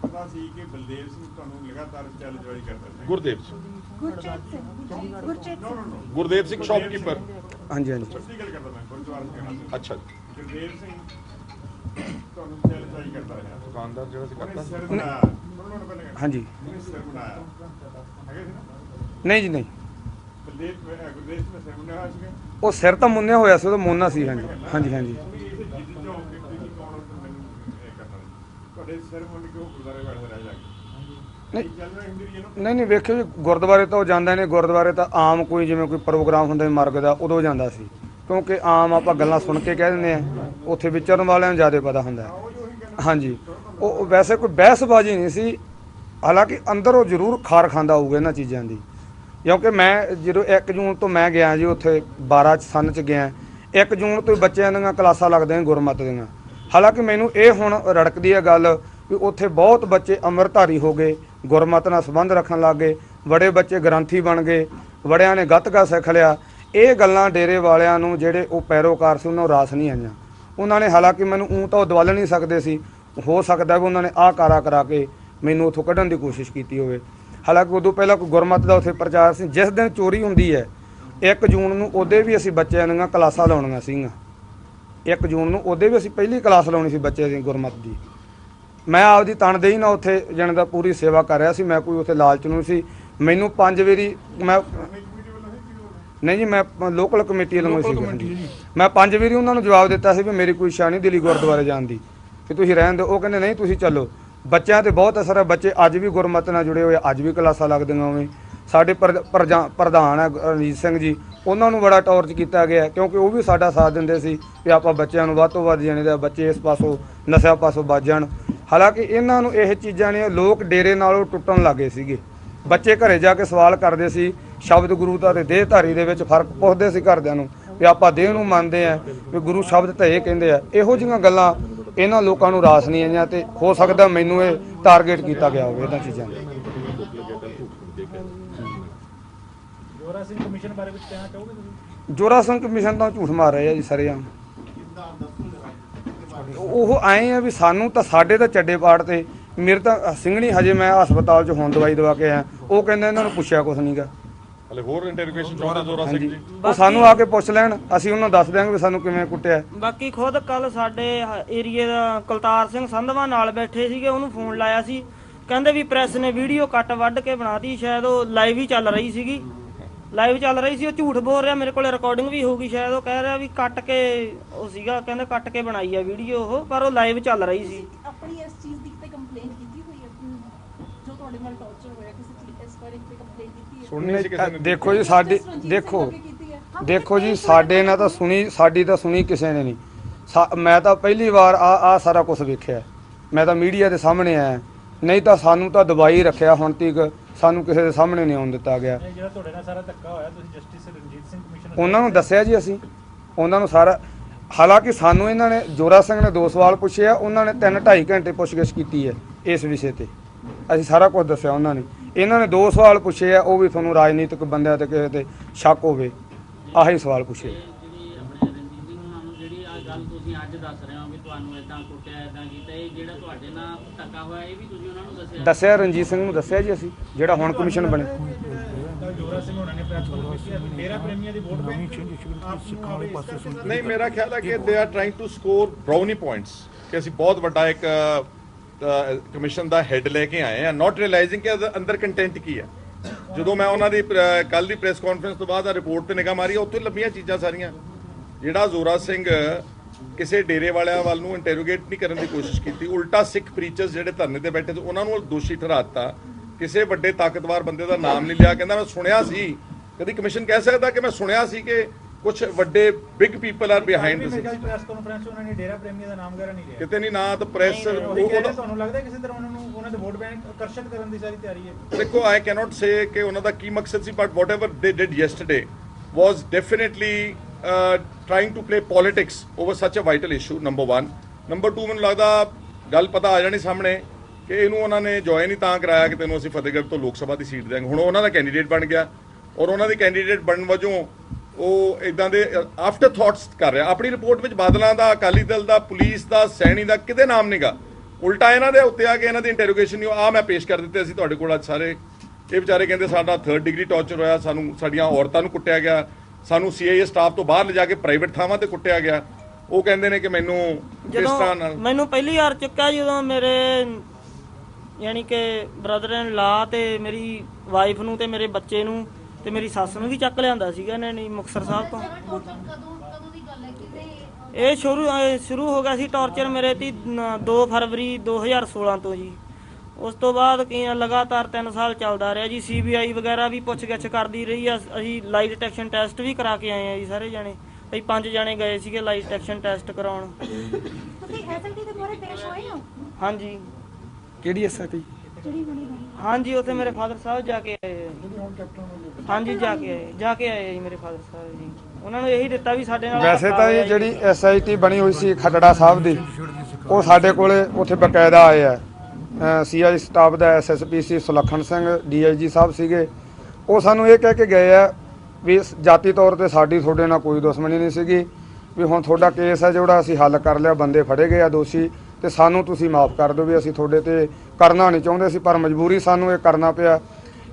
ਪਤਾ ਸੀ ਕਿ ਬਲਦੇਵ ਸਿੰਘ ਤੁਹਾਨੂੰ ਲਗਾਤਾਰ ਚੈਲੰਜ ਵਾਲੀ ਕਰਦਾ ਸੀ। ਗੁਰਦੇਵ ਸਿੰਘ। ਗੁਰਚੇਤ ਸਿੰਘ। ਗੁਰਚੇਤ ਸਿੰਘ। ਗੁਰਦੇਵ ਸਿੰਘ ਸ਼ਾਪਕੀਪਰ। ਹਾਂਜੀ ਹਾਂਜੀ। ਸੱਚੀ ਗੱਲ ਕਰਦਾ ਮੈਂ ਗੁਰਦੁਆਰਾ ਸਿੰਘ ਨਾਲ ਅੱਛਾ ਜੀ। ਗੁਰਦੇਵ ਸਿੰਘ ਤੁਹਾਨੂੰ ਚੈਲੰਜ ਵਾਲੀ ਕਰਦਾ ਰਿਹਾ। ਦੁਕਾਨਦਾਰ ਜਿਹੜਾ ਸੀ ਉਹਨੇ ਕਰਤਾ ਸਿਰ ਬਣਾਇਆ। ਉਹਨਾਂ ਨੂੰ ਪਹਿਲਾਂ ਹਾਂਜੀ। ਉਹਨੇ ਸਿਰ ਬਣਾਇਆ। ਹੈਗੇ ਸੀ ਨਾ? ਨਹੀਂ ਜੀ ਨਹੀਂ। ਉਹ ਸਿਰ ਤਾਂ ਮੁੰਨਿਆ ਹੋਇਆ ਸੀ ਉਹਦਾ ਮੋਨਾ ਸੀ ਹਾਂਜੀ। ਹਾਂਜੀ ਹਾਂਜੀ। ਤੇ ਨਹੀਂ। ਉਹ ਨਹੀਂ। ਵੇਖਿਓ ਜੀ ਗੁਰਦੁਆਰੇ ਤਾਂ ਉਹ ਜਾਂਦਾ ਨੇ ਗੁਰਦੁਆਰੇ ਤਾਂ ਆਮ ਕੋਈ ਜਿਵੇਂ ਕੋਈ ਪ੍ਰੋਗਰਾਮ ਹੁੰਦਾ ਮਰਗ ਦਾ ਉਦੋਂ ਜਾਂਦਾ ਸੀ। ਕਿਉਂਕਿ ਆਮ ਆਪਾਂ ਗੱਲਾਂ ਸੁਣ ਕੇ ਕਹਿ ਦਿੰਦੇ ਆ ਉੱਥੇ ਵਿਚਰਨ ਵਾਲਿਆਂ ਨੂੰ ਜ਼ਿਆਦਾ ਪਤਾ ਹੁੰਦਾ। ਹਾਂਜੀ ਉਹ ਉਹ ਵੈਸੇ ਕੋਈ ਬਹਿਸਬਾਜ਼ੀ ਨਹੀਂ ਸੀ। ਹਾਲਾਂਕਿ ਅੰਦਰ ਉਹ ਜ਼ਰੂਰ ਖਾਰ ਖਾਂਦਾ ਹੋਊਗਾ ਇਹਨਾਂ ਚੀਜ਼ਾਂ ਦੀ। ਕਿਉਂਕਿ ਮੈਂ ਜਦੋਂ 1 ਜੂਨ ਤੋਂ ਮੈਂ ਗਿਆ ਜੀ ਉੱਥੇ 12 ਚ ਸਨ ਚ ਗਿਆ। 1 ਜੂਨ ਤੋਂ ਬੱਚਿਆਂ ਦੀਆਂ ਕਲਾਸਾਂ ਲੱਗਦੀਆਂ ਗੁਰਮਤ ਦੀਆਂ। ਹਾਲਾਂਕਿ ਮੈਨੂੰ ਇਹ ਹੁਣ ਰੜਕਦੀ ਹੈ ਗੱਲ ਵੀ ਉੱਥੇ ਬਹੁਤ ਬੱਚੇ ਅੰਮ੍ਰਿਤਧਾਰੀ ਹੋ ਗਏ, ਗੁਰਮਤ ਨਾਲ ਸੰਬੰਧ ਰੱਖਣ ਲੱਗ ਗਏ, ਬੜੇ ਬੱਚੇ ਗ੍ਰੰਥੀ ਬਣ ਗਏ ਬੜਿਆਂ ਨੇ ਗੱਤਕਾ ਸਿੱਖ ਲਿਆ। ਇਹ ਗੱਲਾਂ ਡੇਰੇ ਵਾਲਿਆਂ ਨੂੰ ਜਿਹੜੇ ਉਹ ਪੈਰੋਕਾਰ ਸੀ, ਉਹਨਾਂ ਨੂੰ ਰਾਸ ਨਹੀਂ ਆਈਆਂ। ਉਹਨਾਂ ਨੇ ਹਾਲਾਂਕਿ ਮੈਨੂੰ ਊਂ ਤਾਂ ਉਹ ਦਵਲ ਨਹੀਂ ਸਕਦੇ ਸੀ, ਹੋ ਸਕਦਾ ਵੀ ਉਹਨਾਂ ਨੇ ਆਹ ਕਾਰਾ ਕਰਾ ਕੇ ਮੈਨੂੰ ਉੱਥੋਂ ਕੱਢਣ ਦੀ ਕੋਸ਼ਿਸ਼ ਕੀਤੀ ਹੋਵੇ। ਹਾਲਾਂਕਿ ਉਦੋਂ ਪਹਿਲਾਂ ਕੋਈ ਗੁਰਮਤ ਦਾ ਉੱਥੇ ਪ੍ਰਚਾਰ ਸੀ। ਜਿਸ ਦਿਨ ਚੋਰੀ ਹੁੰਦੀ ਹੈ 1 ਜੂਨ ਨੂੰ ਉਹਦੇ ਵੀ ਅਸੀਂ ਬੱਚਿਆਂ ਦੀਆਂ ਕਲਾਸਾਂ ਲਾਉਣੀਆਂ ਸੀਗੀਆਂ। 1 ਜੂਨ ਨੂੰ ਉਹਦੇ ਵੀ ਅਸੀਂ ਪਹਿਲੀ ਕਲਾਸ ਲਾਉਣੀ ਸੀ ਬੱਚਿਆਂ ਦੀ ਗੁਰਮਤ ਦੀ। ਮੈਂ ਆਪਦੀ ਤਨਦੇਹੀ ਨਾਲ ਉੱਥੇ ਜਣ ਦਾ ਪੂਰੀ ਸੇਵਾ ਕਰ ਰਿਹਾ ਸੀ। ਮੈਂ ਕੋਈ ਉੱਥੇ ਲਾਲਚ ਨੂੰ ਸੀ। ਮੈਨੂੰ ਪੰਜ ਵਾਰੀ ਮੈਂ ਨਹੀਂ ਜੀ ਮੈਂ ਲੋਕਲ ਕਮੇਟੀ ਵੱਲੋਂ ਸੀ। ਮੈਂ ਪੰਜ ਵਾਰੀ ਉਹਨਾਂ ਨੂੰ ਜਵਾਬ ਦਿੱਤਾ ਸੀ ਵੀ ਮੇਰੀ ਕੋਈ ਇੱਛਾ ਨਹੀਂ ਦਿੱਲੀ ਗੁਰਦੁਆਰੇ ਜਾਣ ਦੀ। ਕਿ ਤੁਸੀਂ ਰਹਿਣ ਦਿਓ। ਉਹ ਕਹਿੰਦੇ ਨਹੀਂ ਤੁਸੀਂ ਚੱਲੋ। ਬੱਚਿਆਂ ਤੇ ਬਹੁਤ ਅਸਰ ਹੈ। ਬੱਚੇ ਅੱਜ ਵੀ ਗੁਰਮਤਿ ਨਾਲ ਜੁੜੇ ਹੋਏ ਅੱਜ ਵੀ ਕਲਾਸਾਂ ਲੱਗਦੀਆਂ ਉਵੇਂ। ਸਾਡੇ ਪ੍ਰ- ਪ੍ਰਜਾ- ਪ੍ਰਧਾਨ ਹੈ ਰਣਜੀਤ ਸਿੰਘ ਜੀ, ਉਹਨਾਂ ਨੂੰ ਬੜਾ ਟੌਰਚ ਕੀਤਾ ਗਿਆ ਕਿਉਂਕਿ ਉਹ ਵੀ ਸਾਡਾ ਸਾਥ ਦਿੰਦੇ ਸੀ ਕਿ ਆਪਾਂ ਬੱਚਿਆਂ ਨੂੰ ਵੱਧ ਤੋਂ ਵੱਧ ਜਾਣੇ ਦਾ, ਬੱਚੇ ਇਸ ਪਾਸੋਂ ਨਸ਼ਿਆਂ ਪਾਸੋਂ ਬਚ ਜਾਣ। ਹਾਲਾਂਕਿ ਇਹਨਾਂ ਨੂੰ ਇਹ ਚੀਜ਼ਾਂ ਨੇ, ਲੋਕ ਡੇਰੇ ਨਾਲੋਂ ਟੁੱਟਣ ਲੱਗੇ ਸੀਗੇ। ਬੱਚੇ ਘਰੇ ਜਾ ਕੇ ਸਵਾਲ ਕਰਦੇ ਸੀ, ਸ਼ਬਦ ਗੁਰੂ ਦਾ ਤੇ ਦੇਹਧਾਰੀ ਦੇ ਵਿੱਚ ਫ਼ਰਕ ਪੁੱਛਦੇ ਸੀ ਘਰਦਿਆਂ ਨੂੰ, ਵੀ ਆਪਾਂ ਦੇਹ ਨੂੰ ਮੰਨਦੇ ਆ, ਵੀ ਗੁਰੂ ਸ਼ਬਦ ਤਾਂ ਇਹ ਕਹਿੰਦੇ ਆ। ਇਹੋ ਜਿਹੀਆਂ ਗੱਲਾਂ ਇਹਨਾਂ ਲੋਕਾਂ ਨੂੰ ਰਾਸ ਨਹੀਂ ਆਈਆਂ ਤੇ ਹੋ ਸਕਦਾ ਮੈਨੂੰ ਇਹ ਟਾਰਗੇਟ ਕੀਤਾ ਗਿਆ ਹੋਵੇ ਇਹਨਾਂ ਚੀਜ਼ਾਂ ਦਾ। ਜੋਰਾ ਸਿੰਘ ਕਮਿਸ਼ਨ ਬਾਰੇ ਕੁਝ ਕਹਿਣਾ ਚਾਹੋਗੇ ਤੁਸੀਂ? ਜੋਰਾ ਸਿੰਘ ਕਮਿਸ਼ਨ ਤਾਂ ਝੂਠ ਮਾਰ ਰਹੇ ਆ ਜੀ ਸਰੇਆਮ ਉਹ ਆਏ ਆ ਵੀ ਸਾਨੂੰ ਤਾਂ ਸਾਡੇ ਤਾਂ ਚੱਡੇ ਪਾੜ ਤੇ ਮੇਰੇ ਤਾਂ ਸਿੰਘਣੀ ਹਜੇ ਮੈਂ ਹਸਪਤਾਲ 'ਚ ਹੁਣ ਦਵਾਈ ਦਵਾ ਕੇ ਆਇਆ। ਉਹ ਕਹਿੰਦੇ ਇਹਨਾਂ ਨੂੰ ਪੁੱਛਿਆ ਕੁਛ ਨਹੀਂਗਾ ਹਲੇ ਹੋਰ ਇੰਟਰੋਗੇਸ਼ਨ ਚਾਹੁੰਦਾ ਜ਼ੋਰਾ ਸਿੰਘ ਜੀ? ਉਹ ਸਾਨੂੰ ਆ ਕੇ ਪੁੱਛ ਲੈਣ ਅਸੀਂ ਉਹਨਾਂ ਨੂੰ ਦੱਸ ਦਿਆਂਗੇ ਵੀ ਸਾਨੂੰ ਕਿਵੇਂ ਕੁੱਟਿਆ ਬਾਕੀ ਖੁਦ ਕੱਲ ਸਾਡੇ ਏਰੀਏ ਦਾ ਕੁਲਤਾਰ ਸਿੰਘ ਸੰਧਵਾ ਨਾਲ ਬੈਠੇ ਸੀਗੇ ਉਹਨੂੰ ਫੋਨ ਲਾਇਆ ਸੀ। ਕਹਿੰਦੇ ਵੀ ਪ੍ਰੈਸ ਨੇ ਵੀਡੀਓ ਕੱਟ ਵੱਢ ਕੇ ਬਣਾਤੀ ਸ਼ਾਇਦ ਉਹ ਲਾਈਵ ਹੀ ਚੱਲ ਰਹੀ ਸੀਗੀ। ਲਾਈਵ ਚੱਲ ਰਹੀ ਸੀ ਉਹ ਝੂਠ ਬੋਲ ਰਿਹਾ ਮੇਰੇ ਕੋਲੇ ਰਿਕਾਰਡਿੰਗ ਵੀ ਹੋਊਗੀ ਸ਼ਾਇਦ ਉਹ ਕਹਿ ਰਿਹਾ ਵੀ ਕੱਟ ਕੇ ਉਹ ਸੀਗਾ ਕਹਿੰਦੇ ਕੱਟ ਕੇ ਬਣਾਈ ਆ ਵੀਡੀਓ ਉਹ ਪਰ ਉਹ ਲਾਈਵ ਚੱਲ ਰਹੀ ਸੀ। ਆਪਣੀ ਇਸ ਚੀਜ਼ ਦੀ ਤੇ ਕੰਪਲੇਂਟ ਕੀਤੀ ਹੋਈ ਹੈ ਜੋ ਤੁਹਾਡੇ ਨਾਲ ਟੌਰਚਰ ਹੋਇਆ ਕਿਸੇ ਚੀਜ਼ ਇਸ ਬਾਰੇ ਤੇ ਕੰਪਲੇਂਟ ਸੁਣਨੀ ਸੀ ਕਿਸੇ ਨੇ ਦੇਖੋ ਜੀ ਸਾਡੀ ਦੇਖੋ ਦੇਖੋ ਜੀ ਸਾਡੇ ਨਾਲ ਤਾਂ ਸੁਣੀ ਸਾਡੀ ਤਾਂ ਸੁਣੀ ਕਿਸੇ ਨੇ ਨਹੀਂ। ਸਾ- ਮੈਂ ਤਾਂ ਪਹਿਲੀ ਵਾਰ ਆ ਆ ਸਾਰਾ ਕੁਝ ਵੇਖਿਆ। ਮੈਂ ਤਾਂ ਮੀਡੀਆ ਦੇ ਸਾਹਮਣੇ ਆਇਆ। ਨਹੀਂ ਤਾਂ ਸਾਨੂੰ ਤਾਂ ਦਵਾਈ ਰੱਖਿਆ ਹੁਣ ਤੱਕ। ਸਾਨੂੰ ਕਿਸੇ ਦੇ ਸਾਹਮਣੇ ਨਹੀਂ ਆਉਣ ਦਿੱਤਾ ਗਿਆ। ਇਹ ਜਿਹੜਾ ਤੁਹਾਡੇ ਨਾਲ ਸਾਰਾ ਧੱਕਾ ਹੋਇਆ ਤੁਸੀਂ ਜਸਟਿਸ ਰਣਜੀਤ ਸਿੰਘ ਕਮਿਸ਼ਨ ਉਹਨਾਂ ਨੂੰ ਦੱਸਿਆ ਜੀ ਅਸੀਂ। ਉਹਨਾਂ ਨੂੰ ਸਾਰਾ ਹਾਲਾਂਕਿ ਸਾਨੂੰ ਇਹਨਾਂ ਨੇ ਜੋਰਾ ਸਿੰਘ ਨੇ ਦੋ ਸਵਾਲ ਪੁੱਛੇ ਆ। ਉਹਨਾਂ ਨੇ 3 2.5 ਘੰਟੇ ਪੁੱਛਗਿੱਛ ਕੀਤੀ ਹੈ ਇਸ ਵਿਸ਼ੇ ਤੇ। ਅਸੀਂ ਸਾਰਾ ਕੁਝ ਦੱਸਿਆ ਉਹਨਾਂ ਨੇ। ਇਹਨਾਂ ਨੇ ਦੋ ਸਵਾਲ ਪੁੱਛੇ ਆ, ਉਹ ਵੀ ਤੁਹਾਨੂੰ ਰਾਜਨੀਤਿਕ ਬੰਦਿਆਂ ਤੇ ਕਿਸੇ ਤੇ ਸ਼ੱਕ ਹੋਵੇ, ਆਹੀ ਸਵਾਲ ਪੁੱਛੇ ਗੱਲ ਤੁਸੀਂ ਅੱਜ ਦੱਸ ਰਹੇ ਹੋ ਵੀ ਤੁਹਾਨੂੰ ਇਦਾਂ ਕੁੱਟਿਆ ਇਦਾਂ ਕੀਤਾ ਇਹ ਜਿਹੜਾ ਤੁਹਾਡੇ ਨਾਲ ਧੱਕਾ ਹੋਇਆ ਇਹ ਵੀ ਤੁਸੀਂ ਉਹਨਾਂ ਨੂੰ ਦੱਸਿਆ ਦੱਸਿਆ ਰਣਜੀਤ ਸਿੰਘ ਨੂੰ ਦੱਸਿਆ ਜੀ ਅਸੀਂ, ਜਿਹੜਾ ਹੁਣ ਕਮਿਸ਼ਨ ਬਣਿਆ ਜੋਰਾ ਸਿੰਘ ਹੋਣਾ ਨੇ ਪ੍ਰੈਸ ਕਾਨਫਰੰਸ ਕੀਤੀ ਪ੍ਰੇਮੀਆਂ ਦੀ ਵੋਟ ਬੈਂਕ ਸਿੱਖਾਂ ਵਾਲੇ ਪਾਸੇ ਨਹੀਂ, ਮੇਰਾ ਖਿਆਲ ਹੈ ਕਿ they are trying to score brownie points ਕਿ ਅਸੀਂ ਬਹੁਤ ਵੱਡਾ ਇੱਕ ਕਮਿਸ਼ਨ ਦਾ ਹੈੱਡ ਲੈ ਕੇ ਆਏ ਆ। ਨਾਟ ਰਿਅਲਾਈਜ਼ਿੰਗ ਕਿ ਇਹਦੇ ਅੰਦਰ ਕੰਟੈਂਟ ਕੀ ਹੈ ਜਦੋਂ ਮੈਂ ਉਹਨਾਂ ਦੀ ਕੱਲ ਦੀ ਪ੍ਰੈਸ ਕਾਨਫਰੰਸ ਤੋਂ ਬਾਅਦ ਆ ਰਿਪੋਰਟ ਤੇ ਨਿਗਾਹ ਮਾਰੀ, ਉੱਥੇ ਲੱਭੀਆਂ ਚੀਜ਼ਾਂ ਸਾਰੀਆਂ। ਜਿਹੜਾ ਜ਼ੋਰਾ ਸਿੰਘ, ਕਿਸੇ ਡੇਰੇ ਵਾਲਿਆਂ ਵੱਲ ਨੂੰ ਇੰਟਰੋਗੇਟ ਨਹੀਂ ਕਰਨ ਦੀ ਕੋਸ਼ਿਸ਼ ਕੀਤੀ, ਉਲਟਾ ਸਿੱਖ ਪ੍ਰੀਚਰਸ ਜਿਹੜੇ ਧਰਨੇ ਤੇ ਬੈਠੇ ਸੀ, ਉਹਨਾਂ ਨੂੰ ਦੋਸ਼ੀ ਠਹਿਰਾਤਾ। ਕਿਸੇ ਵੱਡੇ ਤਾਕਤਵਰ ਬੰਦੇ ਦਾ ਨਾਮ ਨਹੀਂ ਲਿਆ। ਕਹਿੰਦਾ ਮੈਂ ਸੁਣਿਆ ਸੀ, ਕਦੀ ਕਮਿਸ਼ਨ ਕਹਿ ਸਕਦਾ ਕਿ ਮੈਂ ਸੁਣਿਆ ਸੀ ਕਿ ਕੁਝ ਵੱਡੇ big people are behind this press conference ਉਹਨਾਂ ਨੇ ਡੇਰਾ ਪ੍ਰੇਮੀਆਂ ਦਾ ਨਾਮ ਵਗੈਰਾ ਨਹੀਂ ਲਿਆ। ਕਿਤੇ ਨਹੀਂ ਨਾ ਤਾਂ ਪ੍ਰੈਸ ਉਹ ਤੁਹਾਨੂੰ ਲੱਗਦਾ ਕਿਸੇ ਤਰ੍ਹਾਂ ਉਹਨਾਂ ਨੂੰ ਉਹਨਾਂ ਦੇ ਵੋਟ ਬੈਂਕ ਆਕਰਸ਼ਿਤ ਕਰਨ ਦੀ ਸਾਰੀ ਤਿਆਰੀ ਹੈ? ਦੇਖੋ ਆਈ ਕੈਨੋਟ ਸੇ ਕਿ ਉਹਨਾਂ ਦਾ ਕੀ ਮਕਸਦ ਸੀ but whatever they did yesterday was definitely trying to play politics over such a vital issue number 1 number 2 ਮੈਨੂੰ ਲੱਗਦਾ ਗੱਲ ਪਤਾ ਆ ਜਾਣੀ ਸਾਹਮਣੇ ਕਿ ਇਹਨੂੰ ਉਹਨਾਂ ਨੇ ਜੁਆਇਨ ਹੀ ਤਾਂ ਕਰਾਇਆ ਕਿ ਤੈਨੂੰ ਅਸੀਂ ਫਤਿਹਗੜ੍ਹ ਤੋਂ ਲੋਕ ਸਭਾ ਦੀ ਸੀਟ ਦੇਵਾਂਗੇ। ਹੁਣ ਉਹਨਾਂ ਦਾ ਕੈਂਡੀਡੇਟ ਬਣ ਗਿਆ ਔਰ ਉਹਨਾਂ ਦੀ ਕੈਂਡੀਡੇਟ ਬਣਨ ਵਜੋਂ ਉਹ ਇਦਾਂ ਦੇ ਆਫਟਰ ਥਾਟਸ ਕਰ ਰਿਹਾ। ਆਪਣੀ ਰਿਪੋਰਟ ਵਿੱਚ ਬਾਦਲਾਂ ਦਾ ਅਕਾਲੀ ਦਲ ਦਾ ਪੁਲਿਸ ਦਾ ਸੈਣੀ ਦਾ ਕਿਤੇ ਨਾਮ ਨਹੀਂਗਾ ਉਲਟਾ ਇਹਨਾਂ ਦੇ ਉੱਤੇ ਆ ਕੇ ਇਹਨਾਂ ਦੀ ਇੰਟਰੋਗੇਸ਼ਨ ਨਹੀਂ ਆ ਮੈਂ ਪੇਸ਼ ਕਰ ਦਿੱਤੇ ਅਸੀਂ ਤੁਹਾਡੇ ਕੋਲ ਅੱਜ ਸਾਰੇ। ਇਹ ਵਿਚਾਰੇ ਕਹਿੰਦੇ ਸਾਡਾ 3rd ਡਿਗਰੀ ਟੌਰਚਰ ਹੋਇਆ ਸਾਨੂੰ ਸਾਡੀਆਂ ਔਰਤਾਂ ਨੂੰ ਕੁੱਟਿਆ ਗਿਆ। ਸਾਨੂੰ ਸੀਆਈਏ ਸਟਾਫ ਤੋਂ ਬਾਹਰ ਲਿਜਾ ਕੇ ਪ੍ਰਾਈਵੇਟ ਥਾਵਾਂ ਤੇ ਕੁੱਟਿਆ ਗਿਆ। ਉਹ ਕਹਿੰਦੇ ਨੇ ਕਿ ਮੈਨੂੰ ਇਸ ਤਰ੍ਹਾਂ ਨਾਲ ਮੈਨੂੰ ਪਹਿਲੀ ਵਾਰ ਚੁੱਕਿਆ ਜਦੋਂ ਮੇਰੇ ਯਾਨੀ ਕਿ ਬ੍ਰਦਰ ਇਨ ਲਾ ਤੇ ਮੇਰੀ ਵਾਈਫ ਨੂੰ ਤੇ ਮੇਰੇ ਬੱਚੇ ਨੂੰ ਤੇ ਮੇਰੀ ਸੱਸ ਨੂੰ ਵੀ ਚੱਕ ਲਿਆਂਦਾ ਸੀਗਾ ਇਹਨਾਂ ਨੇ ਮੁਕਤਸਰ ਸਾਹਿਬ ਤੋਂ। ਇਹ ਸ਼ੁਰੂ ਇਹ ਸ਼ੁਰੂ ਹੋ ਗਿਆ ਸੀ ਟੌਰਚਰ ਮੇਰੇ ਤੇ 2 ਫਰਵਰੀ 2016 ਤੋਂ ਜੀ। ਉਸ ਤੋਂ ਬਾਅਦ ਕੀ ਆ, ਲਗਾਤਾਰ 3 ਸਾਲ ਚੱਲਦਾ ਰਿਹਾ ਜੀ। ਸੀਬੀਆਈ ਵਗੈਰਾ ਵੀ ਪੁੱਛਗਿੱਛ ਕਰਦੀ ਰਹੀ ਆ। ਅਸੀਂ ਲਾਈ ਡਿਟੈਕਸ਼ਨ ਟੈਸਟ ਵੀ ਕਰਾ ਕੇ ਆਏ ਆ ਜੀ ਸਾਰੇ ਜਾਣੇ। ਅਸੀਂ ਪੰਜ ਜਾਣੇ ਗਏ ਸੀਗੇ ਲਾਈ ਡਿਟੈਕਸ਼ਨ ਟੈਸਟ ਕਰਾਉਣ। ਤੁਸੀਂ ਐਸਐਲਟੀ ਦੇ ਦੁਆਰੇ ਪੇਸ਼ ਹੋਏ ਹੋ? ਹਾਂਜੀ। ਕਿਹੜੀ ਬਣੀ ਹਾਂਜੀ ਉੱਥੇ ਮੇਰੇ ਫਾਦਰ ਸਾਹਿਬ ਜਾ ਕੇ ਆਏ। ਹਾਂਜੀ ਜਾ ਕੇ ਆਏ ਜਾ ਕੇ ਆਏ ਆ ਜੀ ਮੇਰੇ ਫਾਦਰ ਸਾਹਿਬ ਜੀ। ਉਹਨਾਂ ਨੂੰ ਇਹੀ ਦਿੱਤਾ ਵੀ ਸਾਡੇ ਨਾਲ ਵੈਸੇ ਤਾਂ ਇਹ। ਜਿਹੜੀ ਐਸਆਈਟੀ ਬਣੀ ਹੋਈ ਸੀ ਖਟੜਾ ਸਾਹਿਬ ਦੀ ਉਹ ਸਾਡੇ ਕੋਲੇ ਉੱਥੇ ਬਕਾਇਦਾ ਆਏ ਆ। ਸੀਆਈ ਸਟਾਫ ਦਾ ਐਸਐਸਪੀਸੀ ਸੁਲੱਖਣ ਸਿੰਘ ਡੀਆਈਜੀ ਸਾਹਿਬ ਸੀਗੇ। ਉਹ ਸਾਨੂੰ ਇਹ ਕਹਿ ਕੇ ਗਏ ਆ ਵੀ ਇਸ ਜਾਤੀ ਤੌਰ ਤੇ ਸਾਡੀ ਤੁਹਾਡੇ ਨਾਲ ਕੋਈ ਦੁਸ਼ਮਣੀ ਨਹੀਂ ਸੀਗੀ ਵੀ ਹੁਣ ਤੁਹਾਡਾ ਕੇਸ ਹੈ ਜਿਹੜਾ ਅਸੀਂ ਹੱਲ ਕਰ ਲਿਆ ਬੰਦੇ ਫੜੇ ਗਏ ਆ ਦੋਸ਼ੀ। ਤੇ ਸਾਨੂੰ ਤੁਸੀਂ ਮਾਫ ਕਰ ਦਿਓ ਵੀ ਅਸੀਂ ਤੁਹਾਡੇ ਤੇ ਕਰਨਾ ਨਹੀਂ ਚਾਹੁੰਦੇ ਸੀ ਪਰ ਮਜਬੂਰੀ ਸਾਨੂੰ ਇਹ ਕਰਨਾ ਪਿਆ।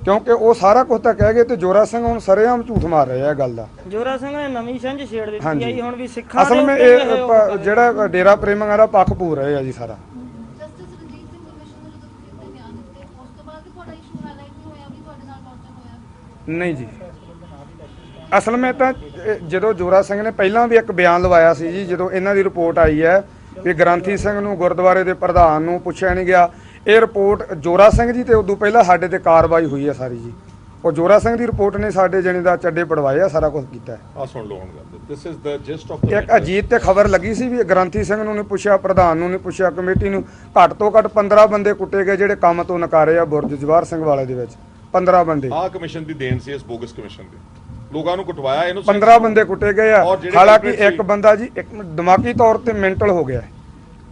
ਕਿਉਂਕਿ ਉਹ ਸਾਰਾ ਕੁਝ ਤਾਂ ਕਹਿ ਗਏ ਤੇ ਜੋਰਾ ਸਿੰਘ ਹੁਣ ਸਰੇਆਮ ਝੂਠ ਮਾਰ ਰਿਹਾ ਇਹ ਗੱਲ ਦਾ। ਜੋਰਾ ਸਿੰਘ ਨੇ ਨਵੀਂ ਸਿੰਝ ਛੇੜ ਦਿੱਤੀ ਹਾਂਜੀ। ਜੀ ਹੁਣ ਵੀ ਸਿੱਖਾਂ ਅਸਲ ਵਿੱਚ ਇਹ ਪ- ਜਿਹੜਾ ਡੇਰਾ ਪ੍ਰੇਮੀਆਂ ਦਾ ਪੱਖ ਪੂਰ ਰਹੇ ਆ ਜੀ ਸਾਰਾ। ਜਸਟਿਸ ਰਣਜੀਤ ਸਿੰਘ ਕਮਿਸ਼ਨ ਨੂੰ ਜਦੋਂ ਤੁਸੀਂ ਇੱਥੇ ਬਿਆਨ ਦਿੱਤੇ ਉਸ ਤੋਂ ਬਾਅਦ ਵੀ ਤੁਹਾਡਾ ਇਸ਼ੂ ਹਾਈਲਾਈਟ ਨਹੀਂ ਹੋਇਆ ਵੀ ਤੁਹਾਡੇ ਨਾਲ ਟੌਰਚਰ ਹੋਇਆ? ਨਹੀਂ ਜੀ। ਅਸਲ ਵਿੱਚ ਤਾਂ ਇਹ ਜਦੋਂ ਜੋਰਾ ਸਿੰਘ ਨੇ ਪਹਿਲਾਂ ਵੀ ਇੱਕ ਬਿਆਨ ਲਵਾਇਆ ਸੀ ਜੀ ਜਦੋਂ ਇਹਨਾਂ ਦੀ ਰਿਪੋਰਟ ਆਈ ਹੈ ਵੀ ਗ੍ਰੰਥੀ ਸਿੰਘ ਨੂੰ ਗੁਰਦੁਆਰੇ ਦੇ ਪ੍ਰਧਾਨ ਨੂੰ ਪੁੱਛਿਆ ਨਹੀਂ ਗਿਆ। ਇਹ ਰਿਪੋਰਟ ਜੋਰਾ ਸਿੰਘ ਜੀ ਤੇ ਉਦੋਂ ਪਹਿਲਾਂ ਸਾਡੇ ਤੇ ਕਾਰਵਾਈ ਹੋਈ ਹੈ ਸਾਰੀ ਜੀ। ਉਹ ਜੋਰਾ ਸਿੰਘ ਦੀ ਰਿਪੋਰਟ ਨੇ ਸਾਡੇ ਜਣੇ ਦਾ ਚੱਡੇ ਪੜਵਾਏ ਆ ਸਾਰਾ ਕੁਝ ਕੀਤਾ। ਆ ਸੁਣ ਲਓ ਹੁਣ ਗੱਲ। This is the gist of ਇੱਕ ਅਜੀਤ ਤੇ ਖਬਰ ਲੱਗੀ ਸੀ ਵੀ ਗ੍ਰੰਥੀ ਸਿੰਘ ਨੂੰ ਨਹੀਂ ਪੁੱਛਿਆ ਪ੍ਰਧਾਨ ਨੂੰ ਨਹੀਂ ਪੁੱਛਿਆ ਕਮੇਟੀ ਨੂੰ। ਘੱਟ ਤੋਂ ਘੱਟ 15 ਬੰਦੇ ਕੁੱਟੇ ਗਏ ਜਿਹੜੇ ਕੰਮ ਤੋਂ ਨਕਾਰੇ ਆ ਬੁਰਜ ਜਵਾਰ ਸਿੰਘ ਵਾਲੇ ਦੇ ਵਿੱਚ। 15 ਬੰਦੇ। ਆ ਕਮਿਸ਼ਨ ਦੀ ਦੇਣ ਸੀ ਇਸ ਬੋਗਸ ਕਮਿਸ਼ਨ ਦੀ। ਲੋਕਾਂ ਨੂੰ ਕੁਟਵਾਇਆ ਇਹਨੂੰ 15 ਬੰਦੇ ਕੁੱਟੇ ਗਏ ਆ। ਜਿਹੜੇ ਹਾਲਾਂਕਿ ਇੱਕ ਬੰਦਾ ਜੀ ਇੱਕ ਦਿਮਾਗੀ ਤੌਰ ਤੇ ਮੈਂਟਲ ਹੋ ਗਿਆ।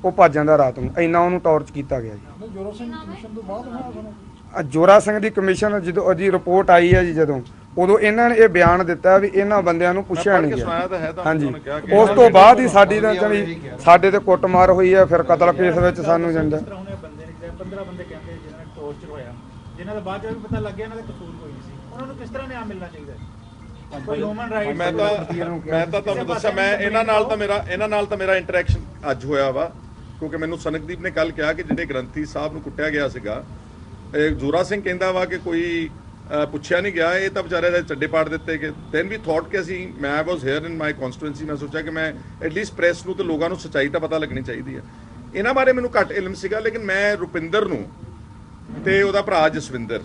ਉਹ ਭੱਜ ਜਾਂਦਾ ਰਾਤ ਨੂੰ ਇੰਨਾ ਉਹਨੂੰ ਟੌਰਚ ਕੀਤਾ ਗਿਆ ਜੀ। ਜੋਰਾ ਸਿੰਘ ਕਮਿਸ਼ਨ ਤੋਂ ਬਾਅਦ ਹੋਇਆ ਤੁਹਾਨੂੰ ਆਹ ਜੋਰਾ ਸਿੰਘ ਦੀ ਕਮਿਸ਼ਨ ਜਦੋਂ ਉਹਦੀ ਰਿਪੋਰਟ ਆਈ ਹੈ ਜੀ ਜਦੋਂ ਉਦੋਂ ਇਹਨਾਂ ਨੇ ਇਹ ਬਿਆਨ ਦਿੱਤਾ ਵੀ ਇਹਨਾਂ ਬੰਦਿਆਂ ਨੂੰ ਪੁੱਛਿਆ ਨਹੀਂ ਗਿਆ। ਹਾਂਜੀ। ਉਸ ਤੋਂ ਬਾਅਦ ਹੀ ਸਾਡੀ ਤਾਂ ਜਾਣੀ ਸਾਡੇ ਤੇ ਕੁੱਟਮਾਰ ਹੋਈ ਹੈ ਫਿਰ ਕਤਲ ਕੇਸ ਵਿੱਚ ਸਾਨੂੰ ਜਾਂਦਾ ਜਿਸ ਤਰ੍ਹਾਂ ਉਹਨੇ ਬੰਦੇ ਨੇ ਜਿਹੜਾ 15 ਬੰਦੇ ਕਹਿੰਦੇ ਜਿਹਨਾਂ ਨਾਲ ਟੌਰਚਰ ਹੋਇਆ। ਜਿਨ੍ਹਾਂ ਦਾ ਬਾਅਦ ਜਦੋਂ ਪਤਾ ਲੱਗਿਆ ਇਹਨਾਂ ਦਾ ਕਸੂਰ ਕੋਈ ਨਹੀਂ ਸੀ। ਉਹਨਾਂ ਨੂੰ ਕਿਸ ਤਰ੍ਹਾਂ ਨਿਆਂ ਮਿਲਣਾ ਚਾਹੀਦਾ ਕੋਈ ਹਿਊਮਨ ਰਾਈਟਸ ਮੈਂ ਤਾਂ ਮੈਂ ਤਾਂ ਤੁਹਾਨੂੰ ਦੱਸਿਆ ਮੈਂ ਇਹਨਾਂ ਨਾਲ ਤਾਂ ਮੇਰਾ ਇਹਨਾਂ ਨਾਲ ਤਾਂ ਮੇਰਾ ਇੰਟਰੈਕਸ਼ਨ ਅੱਜ ਹੋਇਆ ਵਾ ਕਿਉਂਕਿ ਮੈਨੂੰ ਸਨਕਦੀਪ ਨੇ ਕੱਲ ਕਿਹਾ ਕਿ ਜਿਹੜੇ ਗ੍ਰੰਥੀ ਸਾਹਿਬ ਨੂੰ ਕੁੱਟਿਆ ਗਿਆ ਸੀਗਾ ਇਹ ਜ਼ੋਰਾ ਸਿੰਘ ਕਹਿੰਦਾ ਵਾ ਕਿ ਕੋਈ ਪੁੱਛਿਆ ਨਹੀਂ ਗਿਆ ਇਹ ਤਾਂ ਵਿਚਾਰੇ ਦੇ ਚੱਡੇ ਪਾੜ ਦਿੱਤੇ ਕਿ ਦੈਨ ਵੀ ਥਾਟ ਕਿ ਅਸੀਂ ਮੈਂ ਵਾਸ ਹੇਅਰ ਇਨ ਮਾਈ ਕਨਸਟੀਟੂਐਂਸੀ ਮੈਂ ਸੋਚਿਆ ਕਿ ਮੈਂ ਐਟਲੀਸਟ ਪ੍ਰੈਸ ਨੂੰ ਤੇ ਲੋਕਾਂ ਨੂੰ ਸੱਚਾਈ ਤਾਂ ਪਤਾ ਲੱਗਣੀ ਚਾਹੀਦੀ ਹੈ। ਇਹਨਾਂ ਬਾਰੇ ਮੈਨੂੰ ਘੱਟ ਇਲਮ ਸੀਗਾ ਲੇਕਿਨ ਮੈਂ ਰੁਪਿੰਦਰ ਨੂੰ ਤੇ ਉਹਦਾ ਭਰਾ ਜਸਵਿੰਦਰ।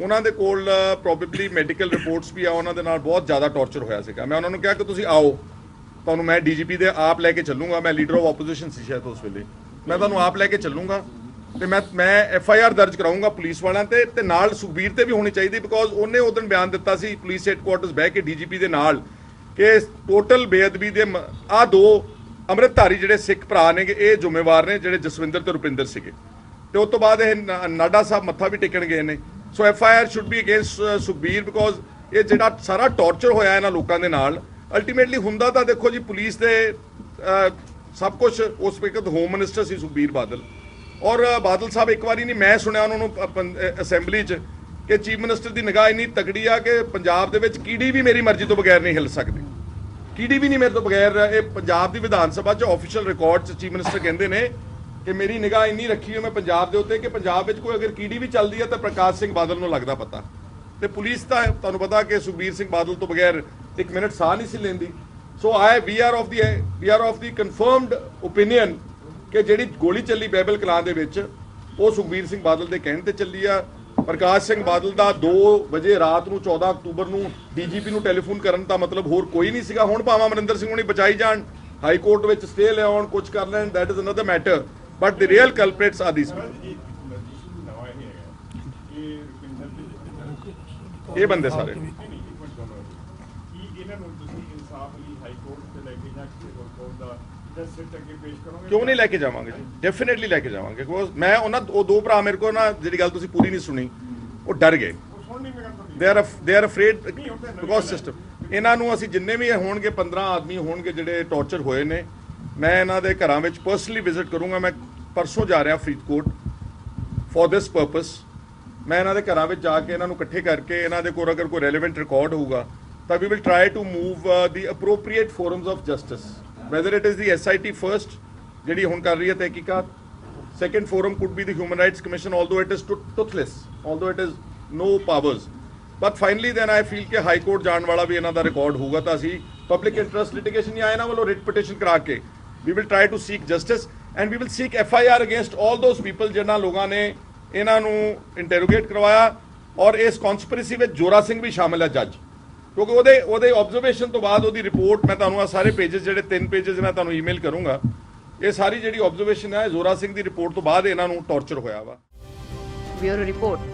ਉਹਨਾਂ ਦੇ ਕੋਲ ਪ੍ਰੋਬੇਬਲੀ ਮੈਡੀਕਲ ਰਿਪੋਰਟਸ ਵੀ ਆ, ਉਹਨਾਂ ਦੇ ਨਾਲ ਬਹੁਤ ਜ਼ਿਆਦਾ ਟੌਰਚਰ ਹੋਇਆ ਸੀਗਾ। ਮੈਂ ਉਹਨਾਂ ਨੂੰ ਕਿਹਾ ਕਿ ਤੁਸੀਂ ਆਓ। ਤੁਹਾਨੂੰ ਮੈਂ ਡੀਜੀਪੀ ਦੇ ਆਪ ਲੈ ਕੇ ਚੱਲੂੰਗਾ। ਮੈਂ ਲੀਡਰ ਆਫ ਆਪੋਜੀਸ਼ਨ ਸੀ ਸ਼ਾਇਦ ਉਸ ਵੇਲੇ। ਮੈਂ ਤੁਹਾਨੂੰ ਆਪ ਲੈ ਕੇ ਚੱਲੂੰਗਾ। ਤੇ ਮੈਂ ਮੈਂ ਐਫ ਆਈ ਆਰ ਦਰਜ ਕਰਾਉਂਗਾ ਪੁਲਿਸ ਵਾਲਿਆਂ ਤੇ ਤੇ ਨਾਲ ਸੁਖਬੀਰ ਤੇ ਵੀ ਹੋਣੀ ਚਾਹੀਦੀ ਬਿਕੋਜ਼ ਉਹਨੇ ਉਹ ਦਿਨ ਬਿਆਨ ਦਿੱਤਾ ਸੀ ਪੁਲਿਸ ਹੈਡਕੁਆਰਟਰਸ ਬਹਿ ਕੇ ਡੀਜੀਪੀ ਦੇ ਨਾਲ ਕਿ ਟੋਟਲ ਬੇਅਦਬੀ ਦੇ ਆ ਦੋ ਅੰਮ੍ਰਿਤਧਾਰੀ ਜਿਹੜੇ ਸਿੱਖ ਭਰਾ ਨੇਗੇ ਇਹ ਜ਼ਿੰਮੇਵਾਰ ਨੇ ਜਿਹੜੇ ਜਸਵਿੰਦਰ ਤੇ ਰੁਪਿੰਦਰ ਸੀਗੇ। ਤੇ ਉਸ ਤੋਂ ਬਾਅਦ ਇਹ ਨਾਡਾ ਸਾਹਿਬ ਮੱਥਾ ਵੀ ਟੇਕਣ ਗਏ ਨੇ। So F I R should be against Sukhbir because ਇਹ ਜਿਹੜਾ ਸਾਰਾ ਟੌਰਚਰ ਹੋਇਆ ਇਹਨਾਂ ਲੋਕਾਂ ਦੇ ਨਾਲ ਅਲਟੀਮੇਟਲੀ ਹੁੰਦਾ ਤਾਂ ਦੇਖੋ ਜੀ ਪੁਲਿਸ ਦੇ ਸਭ ਕੁਝ ਉਸ ਵਕਤ ਹੋਮ ਮਿਨਿਸਟਰ ਸੀ ਸੁਖਬੀਰ ਬਾਦਲ। ਔਰ ਬਾਦਲ ਸਾਹਿਬ ਇੱਕ ਵਾਰੀ ਨਹੀਂ, ਮੈਂ ਸੁਣਿਆ ਉਹਨਾਂ ਨੂੰ ਅਸੈਂਬਲੀ 'ਚ ਕਿ ਚੀਫ ਮਿਨਿਸਟਰ ਦੀ ਨਿਗਾਹ ਇੰਨੀ ਤਕੜੀ ਆ ਕਿ ਪੰਜਾਬ ਦੇ ਵਿੱਚ ਕੀੜੀ ਵੀ ਮੇਰੀ ਮਰਜ਼ੀ ਤੋਂ ਬਗੈਰ ਨਹੀਂ ਹਿੱਲ ਸਕਦੀ। ਕੀੜੀ ਵੀ ਨਹੀਂ ਮੇਰੇ ਤੋਂ ਬਗੈਰ, ਇਹ ਪੰਜਾਬ ਦੀ ਵਿਧਾਨ ਸਭਾ 'ਚ ਆਫੀਸ਼ੀਅਲ ਰਿਕਾਰਡ 'ਚ ਚੀਫ ਮਿਨਿਸਟਰ ਕਹਿੰਦੇ ਨੇ ਕਿ ਮੇਰੀ ਨਿਗਾਹ ਇੰਨੀ ਰੱਖੀ ਹੋਈ ਮੈਂ ਪੰਜਾਬ ਦੇ ਉੱਤੇ ਕਿ ਪੰਜਾਬ ਵਿੱਚ ਕੋਈ ਅਗਰ ਕੀੜੀ ਵੀ ਚੱਲਦੀ ਹੈ ਤਾਂ ਪ੍ਰਕਾਸ਼ ਸਿੰਘ ਬਾਦਲ ਨੂੰ ਲੱਗਦਾ ਪਤਾ। ਤੇ ਪੁਲਿਸ ਤਾਂ ਤੁਹਾਨੂੰ ਪਤਾ ਕਿ ਸੁਖਬੀਰ ਸਿੰਘ ਬਾਦਲ ਤੋਂ ਬਗੈਰ ਇੱਕ ਮਿੰਟ ਸਾਹ ਨਹੀਂ ਸੀ ਲੈਂਦੀ। So I we are of the we are of the confirmed opinion ਕਿ ਜਿਹੜੀ ਗੋਲੀ ਚੱਲੀ ਬਾਈਬਲ ਕਲਾਂ ਦੇ ਵਿੱਚ, ਉਹ ਸੁਖਬੀਰ ਸਿੰਘ ਬਾਦਲ ਦੇ ਕਹਿਣ ਤੇ ਚੱਲੀ ਆ। ਪ੍ਰਕਾਸ਼ ਸਿੰਘ ਬਾਦਲ ਦਾ 2 ਵਜੇ ਰਾਤ ਨੂੰ 14 ਅਕਤੂਬਰ ਨੂੰ ਡੀਜੀਪੀ ਨੂੰ ਟੈਲੀਫੋਨ ਕਰਨ ਦਾ ਮਤਲਬ ਹੋਰ ਕੋਈ ਨਹੀਂ ਸੀਗਾ। ਹੁਣ ਭਾਵੇਂ ਅਮਰਿੰਦਰ ਸਿੰਘ ਹੁਣੀ ਬਚਾਈ ਜਾਣ, ਹਾਈ ਕੋਰਟ ਵਿੱਚ ਸਟੇ ਲਿਆਉਣ ਕੁਝ ਕਰ ਲੈਣ that is another matter but the real culprits are these sir ਇਹ ਬੰਦੇ ਸਾਰੇ ਕਿਉਂ ਨਹੀਂ ਲੈ ਕੇ ਜਾਵਾਂਗੇ ਜੀ ਡੈਫੀਨਿਟਲੀ ਲੈ ਕੇ ਜਾਵਾਂਗੇ ਬਿਕੋਜ਼ ਮੈਂ ਉਹਨਾਂ ਉਹ ਦੋ ਭਰਾ ਮੇਰੇ ਕੋਲ ਨਾ ਜਿਹੜੀ ਗੱਲ ਤੁਸੀਂ ਪੂਰੀ ਨਹੀਂ ਸੁਣੀ ਉਹ ਡਰ ਗਏ they are they are afraid because system ਇਹਨਾਂ ਨੂੰ ਅਸੀਂ ਜਿੰਨੇ ਵੀ ਹੋਣਗੇ 15 ਆਦਮੀ ਹੋਣਗੇ ਜਿਹੜੇ ਟੌਰਚਰ ਹੋਏ ਨੇ ਮੈਂ ਇਹਨਾਂ ਦੇ ਘਰਾਂ ਵਿੱਚ ਪਰਸਨਲੀ ਵਿਜ਼ਿਟ ਕਰੂੰਗਾ। ਮੈਂ ਪਰਸੋਂ ਜਾ ਰਿਹਾ ਫਰੀਦਕੋਟ ਫॉर ਦਿਸ ਪਰਪਸ ਮੈਂ ਇਹਨਾਂ ਦੇ ਘਰਾਂ ਵਿੱਚ ਜਾ ਕੇ ਇਹਨਾਂ ਨੂੰ ਇਕੱਠੇ ਕਰਕੇ ਇਹਨਾਂ ਦੇ ਕੋਲ ਅਗਰ ਕੋਈ ਰੈਲੇਵੈਂਟ ਰਿਕਾਰਡ ਹੋਊਗਾ, ਤਾਂ we will try to move the appropriate forums of justice whether it is the SIT first ਜਿਹੜੀ ਹੁਣ ਕਰ ਰਹੀ ਹੈ ਤਹਿਕੀਕਾਤ। Second forum could be the human rights commission, although it is tooth- toothless, although it is no powers. But finally then i feel ਕਿ high court ਜਾਣ ਵਾਲਾ ਵੀ ਇਹਨਾਂ ਦਾ ਰਿਕਾਰਡ ਹੋਊਗਾ ਤਾਂ ਅਸੀਂ ਪਬਲਿਕ ਇੰਟਰਸਟ ਲਿਟੀਗੇਸ਼ਨ ਜਾਂ ਇਹਨਾਂ ਵੱਲੋਂ ਰਿਟ ਪਟੀਸ਼ਨ ਕਰਾ ਕੇ we will try to seek justice and we will seek FIR against all those people ਜਿਨ੍ਹਾਂ ਲੋਕਾਂ ਨੇ ਇਹਨਾਂ ਨੂੰ ਇੰਟਰੋਗੇਟ ਕਰਵਾਇਆ ਔਰ ਇਸ ਕਨਸਪੀਰੇਸੀ ਵਿੱਚ ਜੋਰਾ ਸਿੰਘ ਵੀ ਸ਼ਾਮਿਲ ਹੈ ਜੱਜ ਕਿਉਂਕਿ ਉਹਦੇ ਉਹਦੇ ਆਬਜ਼ਰਵੇਸ਼ਨ ਤੋਂ ਬਾਅਦ ਉਹਦੀ ਰਿਪੋਰਟ ਮੈਂ ਤੁਹਾਨੂੰ ਆ ਸਾਰੇ ਪੇजेस ਜਿਹੜੇ ਤਿੰਨ ਪੇजेस ਮੈਂ ਤੁਹਾਨੂੰ ਈਮੇਲ ਕਰੂੰਗਾ, ਇਹ ਸਾਰੀ ਜਿਹੜੀ ਆਬਜ਼ਰਵੇਸ਼ਨ ਹੈ ਜੋਰਾ ਸਿੰਘ ਦੀ ਰਿਪੋਰਟ ਤੋਂ ਬਾਅਦ ਇਹਨਾਂ ਨੂੰ ਟੌਰਚਰ ਹੋਇਆ ਵਾ। Bureau report.